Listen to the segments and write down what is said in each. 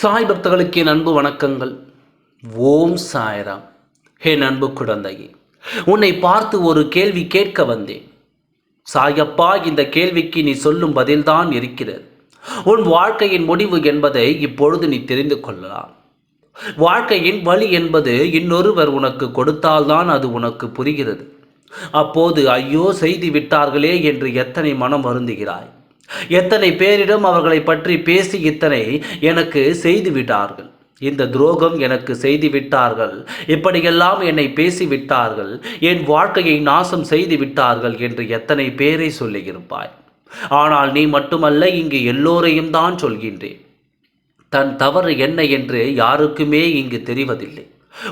சாய் பக்தர்களுக்கு என் அன்பு வணக்கங்கள். ஓம் சாய்ராம். என் அன்பு குழந்தையே உன்னை பார்த்து ஒரு கேள்வி கேட்க வந்தேன். சாயப்பா இந்த கேள்விக்கு நீ சொல்லும் பதில்தான் இருக்கிறது. உன் வாழ்க்கையின் முடிவு என்பதை இப்பொழுது நீ தெரிந்து கொள்ளலாம். வாழ்க்கையின் வழி என்பது இன்னொருவர் உனக்கு கொடுத்தால்தான் அது உனக்கு புரிகிறது. அப்போது ஐயோ செய்து விட்டார்களே என்று எத்தனை மனம் வருந்துகிறாய். எத்தனை பேரிடம் அவர்களை பற்றி பேசி இத்தனை எனக்கு செய்து விட்டார்கள் இந்த துரோகம் எனக்கு செய்து விட்டார்கள் இப்படியெல்லாம் என்னை பேசி விட்டார்கள் என் வாழ்க்கையை நாசம் செய்து விட்டார்கள் என்று எத்தனை பேரை சொல்லியிருப்பாய்? ஆனால் நீ மட்டுமல்ல இங்கு எல்லோரையும் தான் சொல்கின்றேன். தன் தவறு என்ன என்று யாருக்குமே இங்கு தெரிவதில்லை.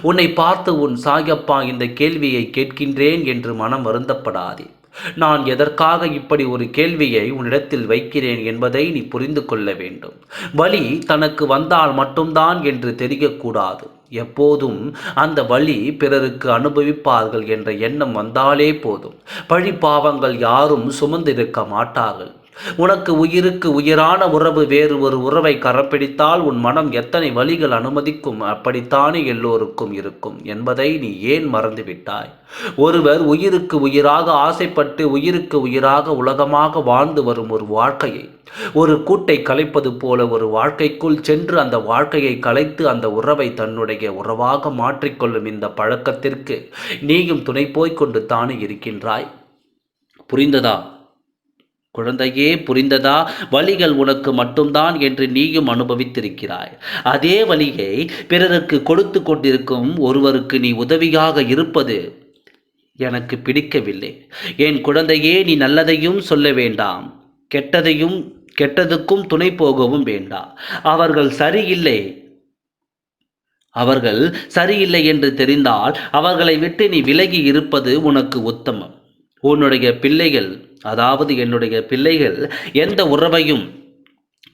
உன்னை பார்த்து உன் சாயப்பா இந்த கேள்வியை கேட்கின்றேன் என்று மனம் வருந்தப்படாதே. நான் எதற்காக இப்படி ஒரு கேள்வியை உன்னிடத்தில் வைக்கிறேன் என்பதை நீ புரிந்து கொள்ள வேண்டும். வலி தனக்கு வந்தால் மட்டும்தான் என்று தெரியக்கூடாது. எப்போதும் அந்த வழி பிறருக்கு அனுபவிப்பார்கள் என்ற எண்ணம் வந்தாலே போதும். பழி பாவங்கள் யாரும் சுமந்திருக்க மாட்டார்கள். உனக்கு உயிருக்கு உயிரான உறவு வேறு ஒரு உறவை கரப்பிடித்தால் உன் மனம் எத்தனை வழிகள் அனுமதிக்கும்? அப்படித்தானே எல்லோருக்கும் இருக்கும். என்பதை நீ ஏன் மறந்துவிட்டாய்? ஒருவர் உயிருக்கு உயிராக ஆசைப்பட்டு உயிருக்கு உயிராக உலகமாக வாழ்ந்து வரும் ஒரு வாழ்க்கையை ஒரு கூட்டை கலைப்பது போல ஒரு வாழ்க்கைக்குள் சென்று அந்த வாழ்க்கையை கலைத்து அந்த உறவை தன்னுடைய உறவாக மாற்றிக்கொள்ளும் இந்த பழக்கத்திற்கு நீயும் துணை போய்க் கொண்டு தானே இருக்கின்றாய்? புரிந்ததா? குழந்தையே புரிந்ததா? வழிகள் உனக்கு மட்டும்தான் என்று நீயும் அனுபவித்திருக்கிறாய். அதே வழியை பிறருக்கு கொடுத்து கொண்டிருக்கும் ஒருவருக்கு நீ உதவியாக இருப்பது எனக்கு பிடிக்கவில்லை. என் குழந்தையே நீ நல்லதையும் சொல்ல வேண்டாம். கெட்டதையும் கெட்டதுக்கும் துணை போகவும் வேண்டாம். அவர்கள் சரியில்லை. அவர்கள் சரியில்லை என்று தெரிந்தால் அவர்களை விட்டு நீ விலகி இருப்பது உனக்கு உத்தமம். உன்னுடைய பிள்ளைகள் அதாவது என்னுடைய பிள்ளைகள் எந்த உறவையும்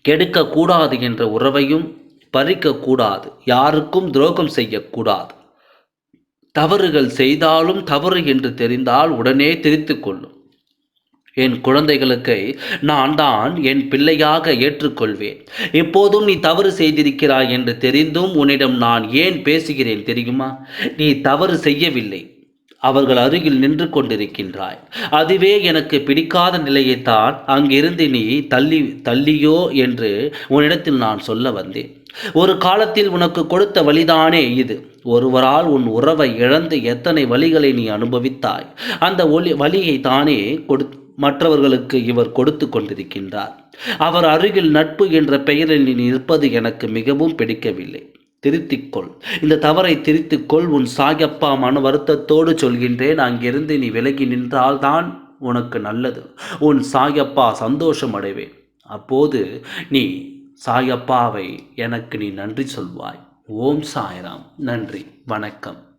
கெடுக்கக்கூடாது என்ற உறவையும் பறிக்கக்கூடாது. யாருக்கும் துரோகம் செய்யக்கூடாது. தவறுகள் செய்தாலும் தவறு என்று தெரிந்தால் உடனே திரித்து கொள்ளும். என் குழந்தைகளுக்கு நான் தான் என் பிள்ளையாக ஏற்றுக்கொள்வேன். எப்போதும் நீ தவறு செய்திருக்கிறாய் என்று தெரிந்தும் உன்னிடம் நான் ஏன் பேசுகிறேன் தெரியுமா? நீ தவறு செய்யவில்லை. அவர்கள் அருகில் நின்று கொண்டிருக்கின்றாய். அதுவே எனக்கு பிடிக்காத நிலையைத்தான் அங்கிருந்து நீ தள்ளி தள்ளியோ என்று உன்னிடத்தில் நான் சொல்ல வந்தேன். ஒரு காலத்தில் உனக்கு கொடுத்த வழிதானே இது. ஒருவரால் உன் உறவை இழந்து எத்தனை வழிகளை நீ அனுபவித்தாய். அந்த ஒளி வழியை தானே கொடு மற்றவர்களுக்கு இவர் கொடுத்து கொண்டிருக்கின்றார். அவர் அருகில் நட்பு என்ற பெயரில் நீ நிற்பது எனக்கு மிகவும் பிடிக்கவில்லை. திருத்திக்கொள். இந்த தவறை திருத்திக்கொள். உன் சாயப்பா மன வருத்தத்தோடு சொல்கின்றேன். அங்கிருந்து நீ விலகி நின்றால்தான் உனக்கு நல்லது. உன் சாயப்பா சந்தோஷம் அடைவேன் அப்போது நீ சாயப்பாவை எனக்கு நீ நன்றி சொல்வாய். ஓம் சாய்ராம். நன்றி. வணக்கம்.